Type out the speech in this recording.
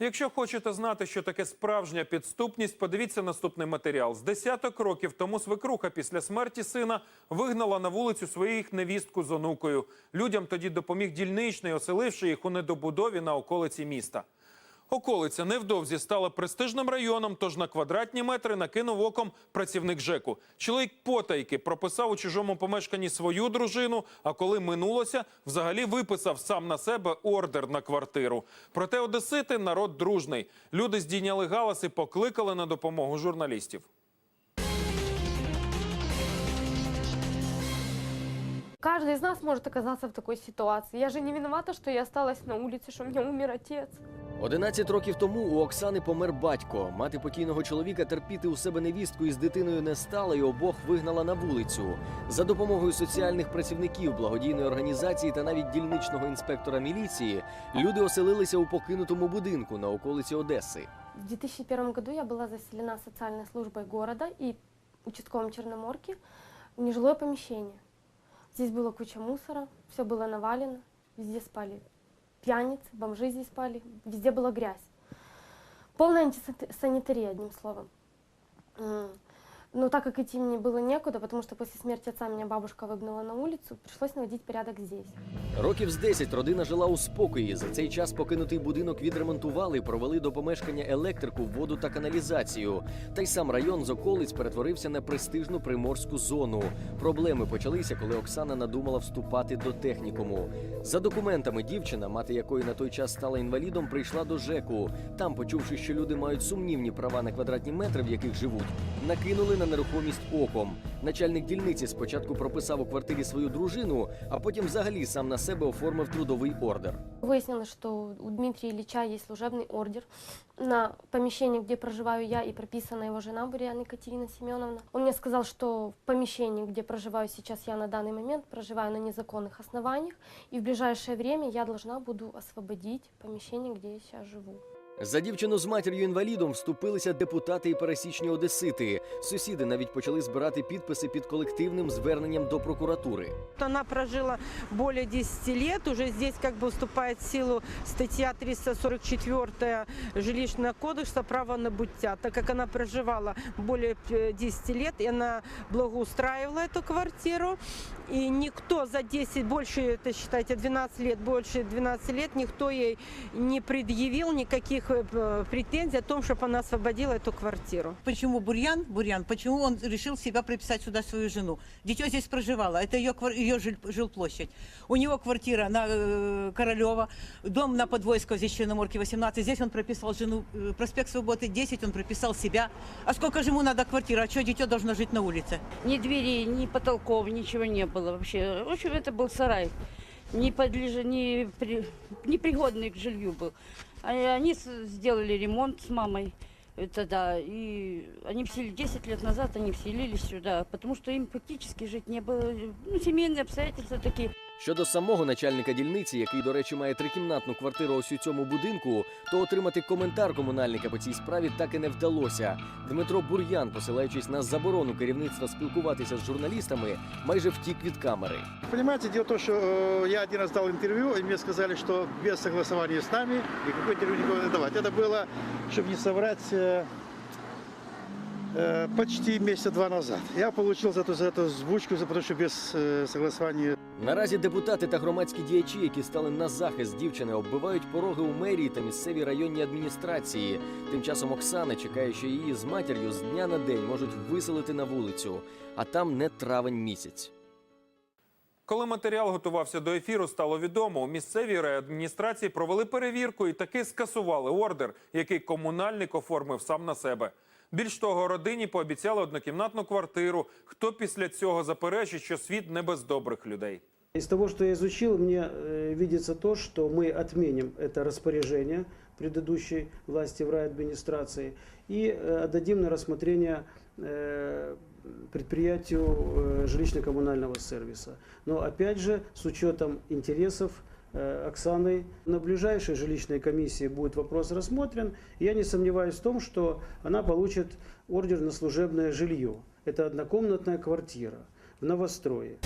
Якщо хочете знати, що таке справжня підступність, подивіться наступний матеріал. З десяток років тому свекруха після смерті сина вигнала на вулицю своїх невістку з онукою. Людям тоді допоміг дільничний, оселивши їх у недобудові на околиці міста. Околиця невдовзі стала престижним районом, тож на квадратні метри накинув оком працівник ЖЕКу. Чоловік потайки прописав у чужому помешканні свою дружину, а коли минулося, взагалі виписав сам на себе ордер на квартиру. Проте одесити народ дружний. Люди здійняли галас і покликали на допомогу журналістів. Каждый из нас может оказаться в такой ситуации. Я же не виновата, что я осталась на улице, что у меня умер отец. 11 років тому у Оксани помер батько. Мати покійного чоловіка терпіти у себе невістку із дитиною не стала і обох вигнала на вулицю. За допомогою соціальних працівників, благодійної організації та навіть дільничного інспектора міліції люди оселилися у покинутому будинку на околиці Одеси. В 2001 году я была заселена социальной службой города и участковым Черноморки в нежилое помещение. Здесь была куча мусора, все было навалено, везде спали пьяницы, бомжи здесь спали, везде была грязь. Полная антисанитария, одним словом. Но так как идти мне было некуда, потому что после смерти отца меня бабушка выгнала на улицу, пришлось наводить порядок здесь. Років з 10 родина жила у спокої. За цей час покинутий будинок відремонтували, провели до помешкання електрику, воду та каналізацію. Та й сам район з околиць перетворився на престижну приморську зону. Проблеми почалися, коли Оксана надумала вступати до технікуму. За документами дівчина, мати якої на той час стала інвалідом, прийшла до ЖЕКу. Там, почувши, що люди мають сумнівні права на квадратні метри, в яких живуть, накинули на нерухомість оком. Начальник дільниці спочатку прописав у квартирі свою дружину, а потім взагалі сам на себе оформив трудовий ордер. Выяснилось, что у Дмитрия Ильича есть служебный ордер на помещение, где проживаю я, и прописана его жена Бурян Екатерина Семеновна. Он мне сказал, что в помещении, где проживаю сейчас я на данный момент, проживаю на незаконных основаниях, и в ближайшее время я должна буду освободить помещение, где я сейчас живу. За дівчину з матір'ю-інвалідом вступилися депутати і пересічні одесити. Сусіди навіть почали збирати підписи під колективним зверненням до прокуратури. Она прожила более 10 лет, уже здесь как бы вступает в силу статья 344 жилищного кодекса «Право на буття», так как она проживала более э, 10 лет, и она благоустраивала эту квартиру, и никто за 10, больше, это считайте, 12 лет, больше 12 лет, никто ей не предъявил никаких э, претензий о том, чтобы она освободила эту квартиру. Почему Бурьян, Бурьян, почему он решил себя прописать сюда свою жену? Дитё здесь проживало, это ее, квар- ее жиль- жилплощадь. У него квартира на э, Королева, дом на Подвойского, здесь Черноморки 18, здесь он прописал жену, э, проспект Свободы 10, он прописал себя. А сколько же ему надо квартира, а что дитё должно жить на улице? Ни дверей, ни потолков, ничего не было вообще. В общем, это был сарай. Не подлежа, не, при, непригодный к жилью был. А Они с- сделали ремонт с мамой. Это да, и они вселились 10 лет назад, они вселились сюда, потому что им фактически жить не было, ну, семейные обстоятельства такие. Щодо самого начальника дільниці, який, до речі, має трикімнатну квартиру ось у цьому будинку, то отримати коментар комунальника по цій справі так і не вдалося. Дмитро Бур'ян, посилаючись на заборону керівництва спілкуватися з журналістами, майже втік від камери. Понимаете, дело в том, что э, я один раз дал интервью, и мне сказали, что без согласования с нами никакой интервью никому не давать. Это было, чтобы не соврать, э, э, почти месяца два назад. Я получил за эту, за эту звучку, за потому что без э, согласования Наразі депутати та громадські діячі, які стали на захист дівчини, оббивають пороги у мерії та місцевій районній адміністрації. Тим часом Оксана чекає, що її з матір'ю з дня на день можуть виселити на вулицю, а там не травень місяць. Коли матеріал готувався до ефіру, стало відомо, у місцевій райадміністрації провели перевірку і таки скасували ордер, який комунальник оформив сам на себе. Більш того, родині пообіцяли однокімнатну квартиру. Хто після цього заперечить, що світ не без добрих людей? Из того, что я изучил, мне э, видится то, что мы отменим это распоряжение предыдущей власти в райадминистрации и э, отдадим на рассмотрение э, предприятию жилищно-коммунального сервиса. Но опять же, с учетом интересов Оксаны, на ближайшей жилищной комиссии будет вопрос рассмотрен. Я не сомневаюсь в том, что она получит ордер на служебное жилье. Это однокомнатная квартира в новострое.